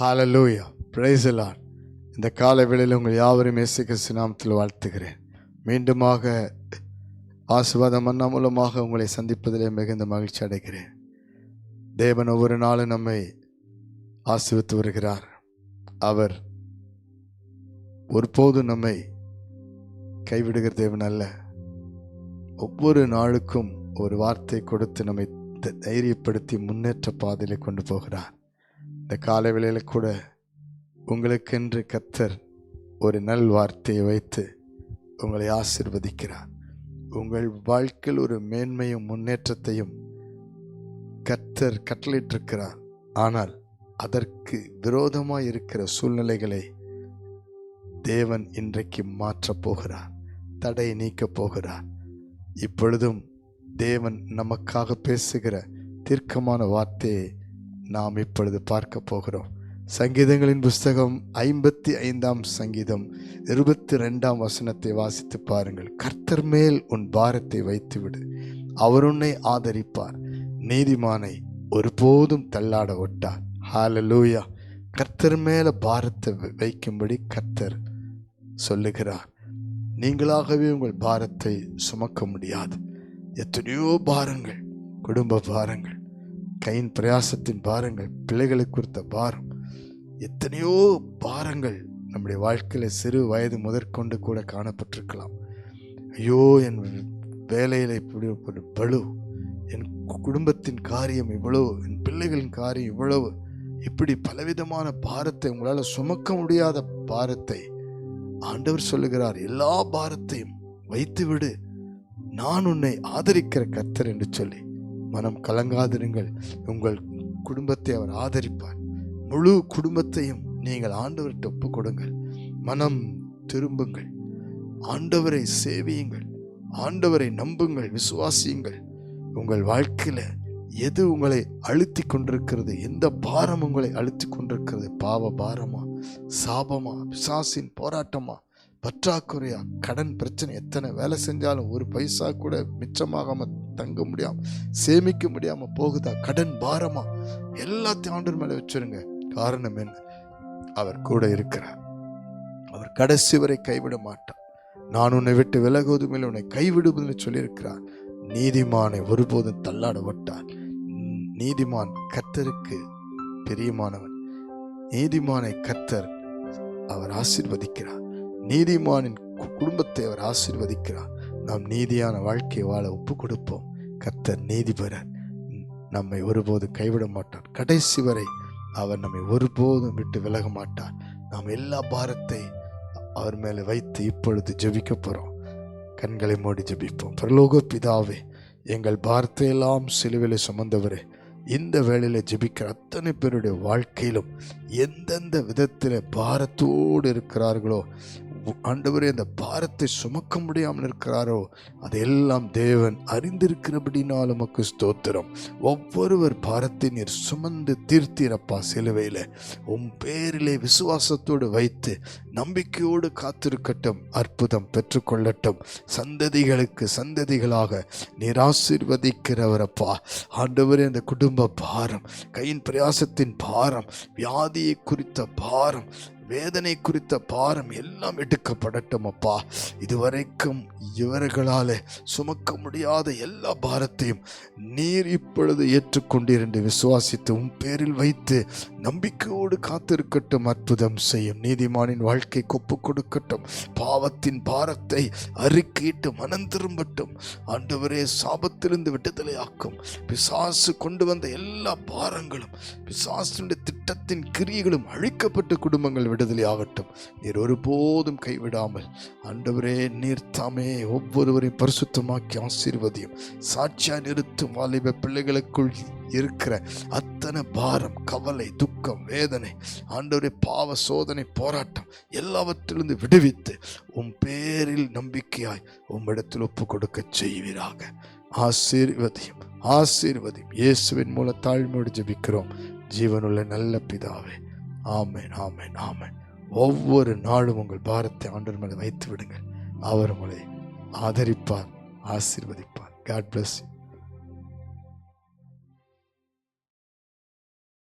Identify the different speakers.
Speaker 1: ஹாலலூயா praise இந்த கால வேளையில் உங்கள் யாவரும் இயேசுக்கு சுனாமத்தில் வாழ்த்துகிறேன். மீண்டுமாக ஆசிர்வாதம் மன்னா மூலமாக உங்களை சந்திப்பதிலே மிகுந்த மகிழ்ச்சி அடைகிறேன். தேவன் ஒவ்வொரு நாளும் நம்மை ஆசிர்வித்து வருகிறார். அவர் ஒருபோதும் நம்மை கைவிடுகிற தேவன் அல்ல. ஒவ்வொரு நாளுக்கும் ஒரு வார்த்தை கொடுத்து நம்மை த- தைரியப்படுத்தி முன்னேற்ற பாதையில் கொண்டு போகிறார். இந்த காலை வேளையில் கூட உங்களுக்கென்று கத்தர் ஒரு நல் வார்த்தையை வைத்து உங்களை ஆசிர்வதிக்கிறார். உங்கள் வாழ்க்கையில் ஒரு மேன்மையும் முன்னேற்றத்தையும் கத்தர் கட்டளிட்டிருக்கிறார் ஆனால் அதற்கு விரோதமாக இருக்கிற சூழ்நிலைகளை தேவன் இன்றைக்கு மாற்றப் போகிறார். தடை நீக்கப் போகிறார். இப்பொழுதும் தேவன் நமக்காக பேசுகிற தீர்க்கமான வார்த்தையை நாம் இப்பொழுது பார்க்க போகிறோம். சங்கீதங்களின் புஸ்தகம் ஐம்பத்தி ஐந்தாம் சங்கீதம் இருபத்தி ரெண்டாம் வசனத்தை வாசித்து பாருங்கள். கர்த்தர் மேல் உன் பாரத்தை வைத்துவிடு. அவர் உன்னை ஆதரிப்பார். நீதிமானை ஒருபோதும் தள்ளாட ஒட்டார். லூயா கர்த்தர் மேல பாரத்தை வைக்கும்படி கர்த்தர் சொல்லுகிறார். நீங்களாகவே உங்கள் பாரத்தை சுமக்க முடியாது. எத்தனையோ பாரங்கள் குடும்ப பாரங்கள் கையின் பிரயாசத்தின் பாரங்கள் பிள்ளைகளை குறித்த பாரம். எத்தனையோ பாரங்கள் நம்முடைய வாழ்க்கையில் சிறு வயது முதற்கொண்டு கூட காணப்பட்டிருக்கலாம். ஐயோ என் வேலையில் இப்படி ஒரு பளு என் குடும்பத்தின் காரியம் இவ்வளவு என் பிள்ளைகளின் காரியம் இவ்வளவு இப்படி பலவிதமான பாரத்தை உங்களால் சுமக்க முடியாத பாரத்தை ஆண்டவர் சொல்லுகிறார். எல்லா பாரத்தையும் வைத்துவிடு. நான் உன்னை ஆதரிக்கிற கத்தர் என்று சொல்லி மனம் கலங்காதிருங்கள். உங்கள் குடும்பத்தை அவர் ஆதரிப்பார். முழு குடும்பத்தையும் நீங்கள் ஆண்டவர்கிட்ட ஒப்பு கொடுங்கள் மனம் திரும்புங்கள். ஆண்டவரை சேவியுங்கள். ஆண்டவரை நம்புங்கள். விசுவாசியுங்கள். உங்கள் வாழ்க்கையில் எது உங்களை அழுத்தி கொண்டிருக்கிறது? எந்த பாரம் உங்களை அழுத்தி கொண்டிருக்கிறது? பாவ பாரமா சாபமா? பிசாசின் போராட்டமா? பற்றாக்குறையா? கடன் பிரச்சனை எத்தனை? வேலை செஞ்சாலும் ஒரு பைசா கூட மிச்சமாகாம தங்க முடியாம சேமிக்க முடியாம போகுதா? கடன் பாரமா? எல்லாத்தையும் ஆண்டவர் மேல வச்சிருங்க. காரணம் என்ன? அவர் கூட இருக்கிறார். அவர் கடைசி வரை கைவிட மாட்டார். நான் உன்னை விட்டு விலகுவதும் இல்லை உன்னை கைவிடுவதில்லை சொல்லியிருக்கிறார். நீதிமானை ஒருபோதும் தள்ளாட விட்டார் நீதிமான் கத்தருக்கு பிரியமானவன். நீதிமானை கத்தர் அவர் ஆசிர்வதிக்கிறார். நீதிமானின் கு- குடும்பத்தை அவர் ஆசீர்வதிக்கிறார். நாம் நீதியான வாழ்க்கையை வாழ ஒப்பு கொடுப்போம் கர்த்தர் நீதிபரர் நம்மை ஒருபோதும் கைவிட மாட்டார். கடைசி வரை அவர் நம்மை ஒருபோதும் விட்டு விலக மாட்டார். நாம் எல்லா பாரத்தை அவர் மேலே வைத்து இப்பொழுது ஜபிக்க போகிறோம் கண்களை மூடி ஜெபிப்போம். பிரலோக பிதாவே எங்கள் பாரத்தையெல்லாம் சிலுவிலை சுமந்தவரே இந்த வேலையில் ஜபிக்கிற அத்தனை பேருடைய வாழ்க்கையிலும் எந்தெந்த விதத்தில் பாரத்தோடு இருக்கிறார்களோ ஆண்டவரே அந்த பாரத்தை சுமக்க முடியாமல் இருக்கிறாரோ அதையெல்லாம் தேவன் அறிந்திருக்கிறபடினால் உமக்கு ஸ்தோத்திரம். ஒவ்வொருவர் பாரத்தை நீர் சுமந்து தீர்த்தீரப்பா சிலுவையில். உன் பேரிலே விசுவாசத்தோடு வைத்து நம்பிக்கையோடு காத்திருக்கட்டும் அற்புதம் பெற்றுக்கொள்ளட்டும். சந்ததிகளுக்கு சந்ததிகளாக நீர் ஆசீர்வதிக்கிறவரப்பா. ஆண்டவரே அந்த குடும்ப பாரம் கையின் பிரயாசத்தின் பாரம் வியாதியை குறித்த பாரம் வேதனை குறித்த பாரம் எல்லாம் எடுக்கப்படட்டும் அப்பா. இதுவரைக்கும் இவர்களால் சுமக்க முடியாத எல்லா பாரத்தையும் நீர் இப்பொழுது ஏற்றுக்கொண்டிருந்து விசுவாசித்து உன் பேரில் வைத்து நம்பிக்கையோடு காத்திருக்கட்டும் அற்புதம் செய்யும். நீதிமானின் வாழ்க்கை கொப்பு கொடுக்கட்டும். பாவத்தின் பாரத்தை அறிக்கையிட்டு மனம் திரும்பட்டும். ஆண்டவரே சாபத்திலிருந்து விடுதலையாக்கும். பிசாசு கொண்டு வந்த எல்லா பாரங்களும் பிசாசுடைய திட்டத்தின் கிரியைகளும் அழிக்கப்பட்ட குடும்பங்கள் விடுதலையாகட்டும். நீர் ஒருபோதும் கைவிடாமல் ஆண்டவரே நீர் தாமே ஒவ்வொருவரையும் பரிசுத்தமாக்கி ஆசீர்வதியும். சாட்சியாக நிறுத்தும் வாலிப பிள்ளைகளுக்குள் இருக்கிற அத்தனை பாரம் கவலை துக்கம் வேதனை ஆண்டவரே பாவ சோதனை போராட்டம் எல்லாவற்றிலிருந்து விடுவித்து உன் பேரில் நம்பிக்கையாய் உம்மிடத்தில் ஒப்பு கொடுக்க செய்வீராக. ஆசீர்வதியும் ஆசீர்வதியும். இயேசுவின் மூல தாழ்மையோடு ஜபிக்கிறோம். ஜீவனுள்ள நல்ல பிதாவே ஆமேன் ஆமேன் ஆமேன். ஒவ்வொரு நாளும் உங்கள் பாரத்தை ஆண்டவர் மேலே வைத்து விடுங்கள் அவர் உங்களை ஆதரிப்பார் ஆசீர்வதிப்பார். God bless you